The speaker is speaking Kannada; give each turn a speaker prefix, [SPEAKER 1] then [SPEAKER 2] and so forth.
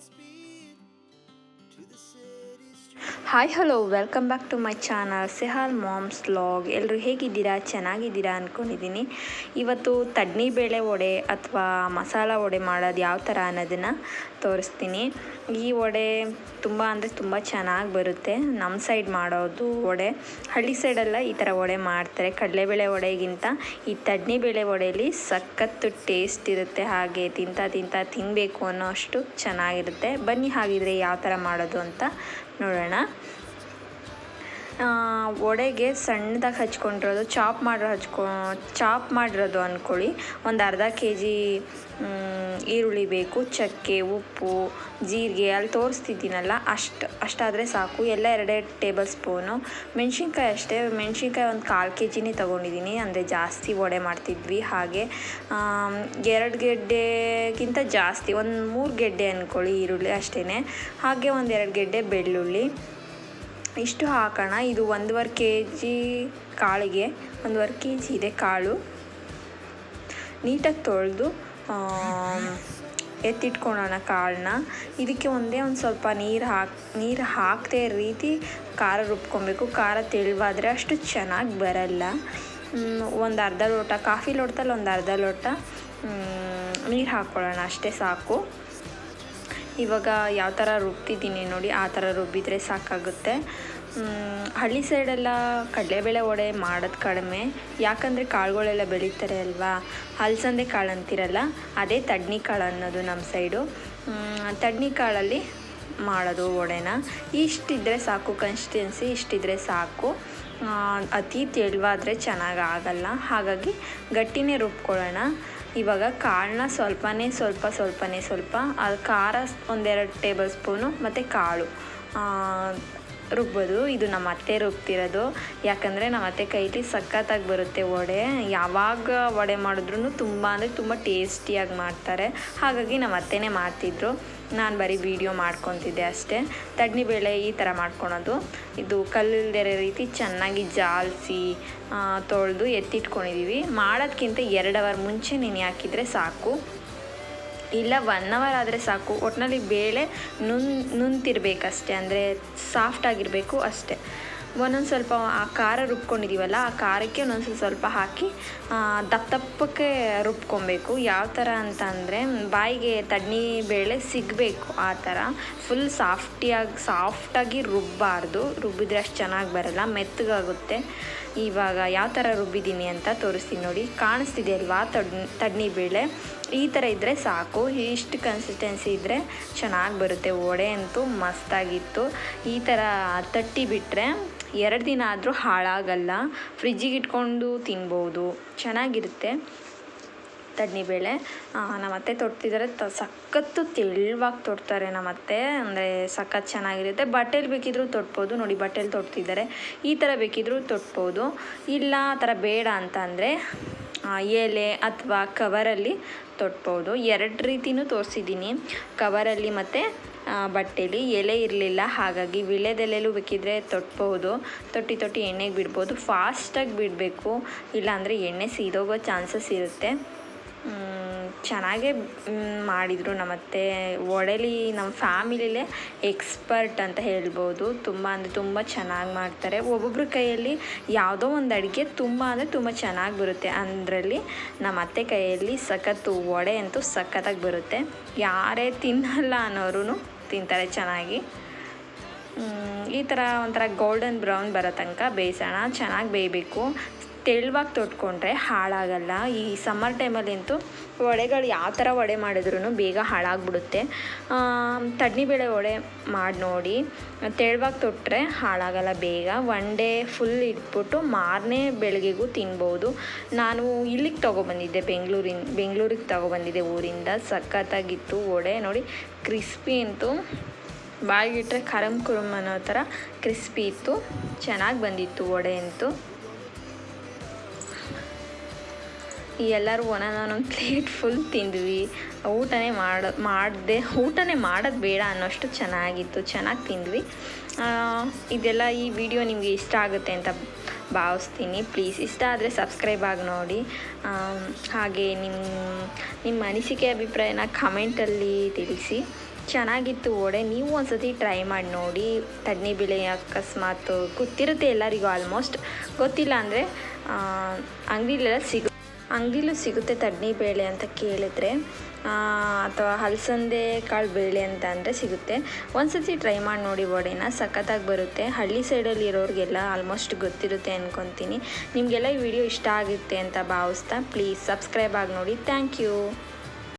[SPEAKER 1] let's be hi hello welcome back to my channel ಸೆಹಾಲ್ moms log ಎಲ್ಲರೂ ಹೇಗಿದ್ದೀರಾ? ಚೆನ್ನಾಗಿದ್ದೀರಾ ಅಂದ್ಕೊಂಡಿದ್ದೀನಿ ಇವತ್ತು ತಡ್ನಿ ಬೇಳೆ ವಡೆ ಅಥವಾ ಮಸಾಲ ವಡೆ ಮಾಡೋದು ಯಾವ ಥರ ಅನ್ನೋದನ್ನು ತೋರಿಸ್ತೀನಿ. ಈ ವಡೆ ತುಂಬ ಅಂದರೆ ತುಂಬ ಚೆನ್ನಾಗಿ ಬರುತ್ತೆ. ನಮ್ಮ ಸೈಡ್ ಮಾಡೋದು ವಡೆ. ಹಳ್ಳಿ ಸೈಡೆಲ್ಲ ಈ ಥರ ವಡೆ ಮಾಡ್ತಾರೆ. ಕಡಲೆಬೇಳೆ ವಡೆಗಿಂತ ಈ ತಡ್ನಿ ಬೇಳೆ ವಡೆಯಲ್ಲಿ ಸಖತ್ತು ಟೇಸ್ಟ್ ಇರುತ್ತೆ. ಹಾಗೆ ತಿಂತ ತಿಂತ ತಿನ್ನಬೇಕು ಅನ್ನೋ ಅಷ್ಟು ಚೆನ್ನಾಗಿರುತ್ತೆ. ಬನ್ನಿ ಹಾಗಿದ್ರೆ ಯಾವ ಥರ ಮಾಡೋದು ಅಂತ ನೋಡೋಣ. ವಡೆಗೆ ಸಣ್ಣದಾಗಿ ಹಚ್ಕೊಂಡಿರೋದು, ಚಾಪ್ ಮಾಡಿರೋ ಹಚ್ಕೊ, ಚಾಪ್ ಮಾಡಿರೋದು ಅಂದ್ಕೊಳ್ಳಿ ಒಂದು ಅರ್ಧ ಕೆ ಜಿ ಈರುಳ್ಳಿ ಬೇಕು, ಚಕ್ಕೆ, ಉಪ್ಪು, ಜೀರಿಗೆ ಅಲ್ಲಿ ತೋರಿಸ್ತಿದ್ದೀನಲ್ಲ, ಅಷ್ಟು, ಅಷ್ಟಾದರೆ ಸಾಕು. ಎಲ್ಲ ಎರಡೆರಡು ಟೇಬಲ್ ಸ್ಪೂನು. ಮೆಣಸಿನ್ಕಾಯಿ ಅಷ್ಟೇ, ಮೆಣಸಿನ್ಕಾಯಿ ಒಂದು ಕಾಲು ಕೆ ಜಿನೇ ತೊಗೊಂಡಿದ್ದೀನಿ. ಅಂದರೆ ಜಾಸ್ತಿ ವಡೆ ಮಾಡ್ತಿದ್ವಿ. ಹಾಗೆ ಎರಡು ಗೆಡ್ಡೆಗಿಂತ ಜಾಸ್ತಿ, ಒಂದು ಮೂರು ಗೆಡ್ಡೆ ಅಂದ್ಕೊಳ್ಳಿ ಈರುಳ್ಳಿ ಅಷ್ಟೇ ಹಾಗೆ ಒಂದು ಎರಡು ಗೆಡ್ಡೆ ಬೆಳ್ಳುಳ್ಳಿ. ಇಷ್ಟು ಹಾಕೋಣ. ಇದು ಒಂದೂವರೆ ಕೆ ಜಿ ಕಾಳಿಗೆ, ಒಂದೂವರೆ ಕೆ ಜಿ ಇದೆ ಕಾಳು. ನೀಟಾಗಿ ತೊಳೆದು ಎತ್ತಿಟ್ಕೊಳ್ಳೋಣ ಕಾಳನ್ನ. ಇದಕ್ಕೆ ಒಂದೇ ಒಂದು ಸ್ವಲ್ಪ ನೀರು ಹಾಕಿ, ನೀರು ಹಾಕದೇ ರೀತಿ ಖಾರ ರುಬ್ಕೊಬೇಕು. ಖಾರ ತೆಳುವಾದರೆ ಅಷ್ಟು ಚೆನ್ನಾಗಿ ಬರಲ್ಲ. ಒಂದು ಅರ್ಧ ಲೋಟ, ಕಾಫಿ ಲೋಟದಲ್ಲಿ ಒಂದು ಅರ್ಧ ಲೋಟ ನೀರು ಹಾಕ್ಕೊಳ್ಳೋಣ ಅಷ್ಟೇ ಸಾಕು. ಇವಾಗ ಯಾವ ಥರ ರುಬ್ತಿದ್ದೀನಿ ನೋಡಿ, ಆ ಥರ ರುಬ್ಬಿದರೆ ಸಾಕಾಗುತ್ತೆ. ಹಳ್ಳಿ ಸೈಡೆಲ್ಲ ಕಡಲೆಬೇಳೆ ವಡೆ ಮಾಡೋದು ಕಡಿಮೆ. ಯಾಕಂದರೆ ಕಾಳುಗಳೆಲ್ಲ ಬೆಳೀತಾರೆ ಅಲ್ವಾ? ಹಲ್ಸಂದೆ ಕಾಳು ಅಂತಿರಲ್ಲ, ಅದೇ ತಡ್ನಿ ಕಾಳು ಅನ್ನೋದು ನಮ್ಮ ಸೈಡು. ತಡ್ನಿ ಕಾಳಲ್ಲಿ ಮಾಡೋದು ವಡೆನ. ಇಷ್ಟಿದ್ರೆ ಸಾಕು ಕನ್ಸಿಸ್ಟೆನ್ಸಿ ಇಷ್ಟಿದ್ರೆ ಸಾಕು. ಅತಿ ತೆಳುವಾದರೆ ಚೆನ್ನಾಗಿ ಆಗಲ್ಲ. ಹಾಗಾಗಿ ಗಟ್ಟಿನೇ ರುಬ್ಕೊಳ್ಳೋಣ. ಇವಾಗ ಕಾಳನ್ನ ಸ್ವಲ್ಪನೇ ಸ್ವಲ್ಪ ಸ್ವಲ್ಪನೇ ಸ್ವಲ್ಪ ಅದು ಖಾರ ಒಂದೆರಡು ಟೇಬಲ್ ಸ್ಪೂನು ಮತ್ತು ಕಾಳು. ರುಬ್ಬೋದು. ಇದು ನಮ್ಮ ಅತ್ತೆ ರುಬ್ತಿರೋದು. ಯಾಕಂದರೆ ನಮ್ಮ ಅತ್ತೆ ಕೈಲಿ ಸಖತ್ತಾಗಿ ಬರುತ್ತೆ ವಡೆ. ಯಾವಾಗ ವಡೆ ಮಾಡಿದ್ರೂ ತುಂಬ ಅಂದರೆ ತುಂಬ ಟೇಸ್ಟಿಯಾಗಿ ಮಾಡ್ತಾರೆ. ಹಾಗಾಗಿ ನಮ್ಮ ಅತ್ತೆನೇ ಮಾಡ್ತಿದ್ರು. ನಾನು ಬರೀ ವೀಡಿಯೋ ಮಾಡ್ಕೊತಿದ್ದೆ ಅಷ್ಟೇ. ತಡ್ನಿಬೇಳೆ ಈ ಥರ ಮಾಡ್ಕೊಳೋದು. ಇದು ಕಲ್ಲಿಲ್ದೇ ರೀತಿ ಚೆನ್ನಾಗಿ ಜಾಲಿಸಿ ತೊಳೆದು ಎತ್ತಿಟ್ಕೊಂಡಿದ್ದೀವಿ ಮಾಡೋದಕ್ಕಿಂತ ಎರಡು ಅವರ್ ಮುಂಚೆ ನೆನೆ ಹಾಕಿದರೆ ಸಾಕು. ಇಲ್ಲ ಒನ್ ಅವರ್ ಆದರೆ ಸಾಕು. ಒಟ್ಟಿನಲ್ಲಿ ಬೇಳೆ ನುಣ್ ನುಂತಿರಬೇಕಷ್ಟೆ. ಅಂದರೆ ಸಾಫ್ಟಾಗಿರಬೇಕು ಅಷ್ಟೆ. ಒಂದೊಂದು ಸ್ವಲ್ಪ ಆ ಖಾರ ರುಬ್ಕೊಂಡಿದ್ದೀವಲ್ಲ ಆ ಖಾರಕ್ಕೆ ಒಂದೊಂದು ಸ್ವಲ್ಪ ಹಾಕಿ ದಪ್ಪ ದಪ್ಪಕ್ಕೆ ರುಬ್ಕೊಬೇಕು. ಯಾವ ಥರ ಅಂತ ಅಂದರೆ, ಬಾಯಿಗೆ ತಡ್ನಿ ಬೇಳೆ ಸಿಗಬೇಕು ಆ ಥರ ಫುಲ್ ಸಾಫ್ಟಿಯಾಗಿ ಸಾಫ್ಟಾಗಿ ರುಬ್ಬಾರ್ದು. ರುಬ್ಬಿದ್ರೆ ಅಷ್ಟು ಚೆನ್ನಾಗಿ ಬರಲ್ಲ, ಮೆತ್ತಗಾಗುತ್ತೆ. ಇವಾಗ ಯಾವ ಥರ ರುಬ್ಬಿದ್ದೀನಿ ಅಂತ ತೋರಿಸ್ತೀನಿ ನೋಡಿ. ಕಾಣಿಸ್ತಿದೆ ಅಲ್ವಾ ತಡ್ ತಡ್ನಿ ಬೇಳೆ? ಈ ಥರ ಇದ್ದರೆ ಸಾಕು. ಇಷ್ಟು ಕನ್ಸಿಸ್ಟೆನ್ಸಿ ಇದ್ದರೆ ಚೆನ್ನಾಗಿ ಬರುತ್ತೆ. ವಡೆ ಅಂತೂ ಮಸ್ತಾಗಿತ್ತು. ಈ ಥರ ತಟ್ಟಿ ಬಿಟ್ಟರೆ ಎರಡು ದಿನ ಆದರೂ ಹಾಳಾಗಲ್ಲ. ಫ್ರಿಜ್ಜಿಗೆ ಇಟ್ಕೊಂಡು ತಿನ್ಬೋದು. ಚೆನ್ನಾಗಿರುತ್ತೆ ತಡ್ನಿಬೇಳೆ ನಮ್ಮ ಅತ್ತೆ ತೊಟ್ತಿದ್ದಾರೆ ತ, ಸಖತ್ತು ತೆಳುವಾಗಿ ತೊಡ್ತಾರೆ ನಮ್ಮ ಅತ್ತೆ ಅಂದರೆ ಸಖತ್ ಚೆನ್ನಾಗಿರುತ್ತೆ. ಬಟ್ಟೆಲಿ ಬೇಕಿದ್ರು ತೊಟ್ಬೋದು ನೋಡಿ, ಬಟ್ಟೆಲಿ ತೊಡ್ತಿದ್ದಾರೆ ಈ ಥರ ಬೇಕಿದ್ರು ತೊಟ್ಬೋದು ಇಲ್ಲ, ಆ ಥರ ಬೇಡ ಅಂತ ಅಂದರೆ ಎಲೆ ಅಥವಾ ಕವರಲ್ಲಿ ತೊಟ್ಬೋದು ಎರಡು ರೀತಿಯೂ ತೋರಿಸಿದ್ದೀನಿ. ಕವರಲ್ಲಿ ಮತ್ತು ಬಟ್ಟೆಲಿ ಎಲೆ ಇರಲಿಲ್ಲ. ಹಾಗಾಗಿ ವಿಳೆದೆಲೆಲೂ ಬೇಕಿದ್ರೆ ತೊಟ್ಬೋದು. ತೊಟ್ಟಿ ತೊಟ್ಟಿ ಎಣ್ಣೆಗೆ ಬಿಡ್ಬೋದು. ಫಾಸ್ಟಾಗಿ ಬಿಡಬೇಕು. ಇಲ್ಲಾಂದರೆ ಎಣ್ಣೆ ಸೀದೋಗೋ ಚಾನ್ಸಸ್ ಇರುತ್ತೆ. ಚೆನ್ನಾಗೇ ಮಾಡಿದರು. ನಮ್ಮತ್ತೆ ವಡೆಲಿ ನಮ್ಮ ಫ್ಯಾಮಿಲಿಲೇ ಎಕ್ಸ್ಪರ್ಟ್ ಅಂತ ಹೇಳ್ಬೋದು. ತುಂಬ ಅಂದರೆ ತುಂಬ ಚೆನ್ನಾಗಿ ಮಾಡ್ತಾರೆ. ಒಬ್ಬೊಬ್ಬರ ಕೈಯಲ್ಲಿ ಯಾವುದೋ ಒಂದು ಅಡುಗೆ ತುಂಬ ಅಂದರೆ ತುಂಬ ಚೆನ್ನಾಗಿ ಬರುತ್ತೆ. ಅದರಲ್ಲಿ ನಮ್ಮ ಅತ್ತೆ ಕೈಯಲ್ಲಿ ಸಖತ್ತು ವಡೆ ಅಂತೂ ಸಖತ್ತಾಗಿ ಬರುತ್ತೆ. ಯಾರೇ ತಿನ್ನಲ್ಲ ಅನ್ನೋರು ತಿಂತಾರೆ ಚೆನ್ನಾಗಿ. ಈ ಥರ ಒಂಥರ ಗೋಲ್ಡನ್ ಬ್ರೌನ್ ಬರೋ ತನಕ ಬೇಯಿಸೋಣ. ಚೆನ್ನಾಗಿ ಬೇಯಬೇಕು. ತೆಳುವಾಗಿ ತೊಟ್ಕೊಂಡ್ರೆ ಹಾಳಾಗಲ್ಲ. ಈ ಸಮ್ಮರ್ ಟೈಮಲ್ಲಂತೂ ವಡೆಗಳು ಯಾವ ಥರ ವಡೆ ಮಾಡಿದ್ರೂ ಬೇಗ ಹಾಳಾಗ್ಬಿಡುತ್ತೆ. ತಡ್ನಿಬೇಳೆ ವಡೆ ಮಾಡಿ ನೋಡಿ. ತೆಳುವಾಗಿ ತೊಟ್ಟರೆ ಹಾಳಾಗಲ್ಲ ಬೇಗ. ಒನ್ ಡೇ ಫುಲ್ ಇಟ್ಬಿಟ್ಟು ಮಾರನೇ ಬೆಳಗ್ಗೆಗೂ ತಿನ್ಬೋದು. ನಾನು ಇಲ್ಲಿಗೆ ತೊಗೊಬಂದಿದ್ದೆ, ಬೆಂಗಳೂರಿನ, ಬೆಂಗಳೂರಿಗೆ ತೊಗೊಬಂದಿದ್ದೆ ಊರಿಂದ. ಸಖತ್ತಾಗಿತ್ತು ವಡೆ. ನೋಡಿ ಕ್ರಿಸ್ಪಿ ಅಂತೂ ಬಾಯಿಗಿಟ್ರೆ ಕರಮ್ ಕುರುಮ್ ಅನ್ನೋ ಥರ ಕ್ರಿಸ್ಪಿ ಇತ್ತು. ಚೆನ್ನಾಗಿ ಬಂದಿತ್ತು ವಡೆ ಅಂತೂ. ಎಲ್ಲರೂ ಒಂದೊಂದೊಂದು ಪ್ಲೇಟ್ ಫುಲ್ ತಿಂದ್ವಿ. ಊಟನೇ ಮಾಡ, ಮಾಡಿದೆ, ಊಟನೇ ಮಾಡೋದು ಬೇಡ ಅನ್ನೋಷ್ಟು ಚೆನ್ನಾಗಿತ್ತು, ಚೆನ್ನಾಗಿ ತಿಂದ್ವಿ. ಇದೆಲ್ಲ ಈ ವಿಡಿಯೋ ನಿಮಗೆ ಇಷ್ಟ ಆಗುತ್ತೆ ಅಂತ ಭಾವಿಸ್ತೀನಿ. ಪ್ಲೀಸ್ ಇಷ್ಟ ಆದರೆ ಸಬ್ಸ್ಕ್ರೈಬ್ ಆಗಿ ನೋಡಿ. ಹಾಗೆ ನಿಮ್ಮ ನಿಮ್ಮ ಅನಿಸಿಕೆ ಅಭಿಪ್ರಾಯನ ಕಮೆಂಟಲ್ಲಿ ತಿಳಿಸಿ. ಚೆನ್ನಾಗಿತ್ತು ಓಡೆ, ನೀವು ಒಂದ್ಸತಿ ಟ್ರೈ ಮಾಡಿ ನೋಡಿ. ತಡ್ನಿಬೇಳೆ ಅಕಸ್ಮಾತ್ ಗೊತ್ತಿರುತ್ತೆ ಎಲ್ಲರಿಗೂ ಆಲ್ಮೋಸ್ಟ್ ಗೊತ್ತಿಲ್ಲ ಅಂದರೆ ಅಂಗಡಿಲೆಲ್ಲ ಸಿಗು, ಅಂಗಡಿಲೂ ಸಿಗುತ್ತೆ ತಡ್ನಿ ಬೇಳೆ ಅಂತ ಕೇಳಿದ್ರೆ. ಅಥವಾ ಹಲಸಂದೆ ಕಾಳು ಬೇಳೆ ಅಂತ ಅಂದರೆ ಸಿಗುತ್ತೆ. ಒಂದ್ಸತಿ ಟ್ರೈ ಮಾಡಿ ನೋಡಿ ವಡೆನ ಸಖತ್ತಾಗಿ ಬರುತ್ತೆ. ಹಳ್ಳಿ ಸೈಡಲ್ಲಿ ಇರೋರಿಗೆಲ್ಲ ಆಲ್ಮೋಸ್ಟ್ ಗೊತ್ತಿರುತ್ತೆ ಅಂದ್ಕೊತೀನಿ ನಿಮಗೆಲ್ಲ ಈ ವಿಡಿಯೋ ಇಷ್ಟ ಆಗುತ್ತೆ ಅಂತ ಭಾವಿಸ್ತಾ ಪ್ಲೀಸ್ ಸಬ್ಸ್ಕ್ರೈಬ್ ಆಗಿ ನೋಡಿ. Thank you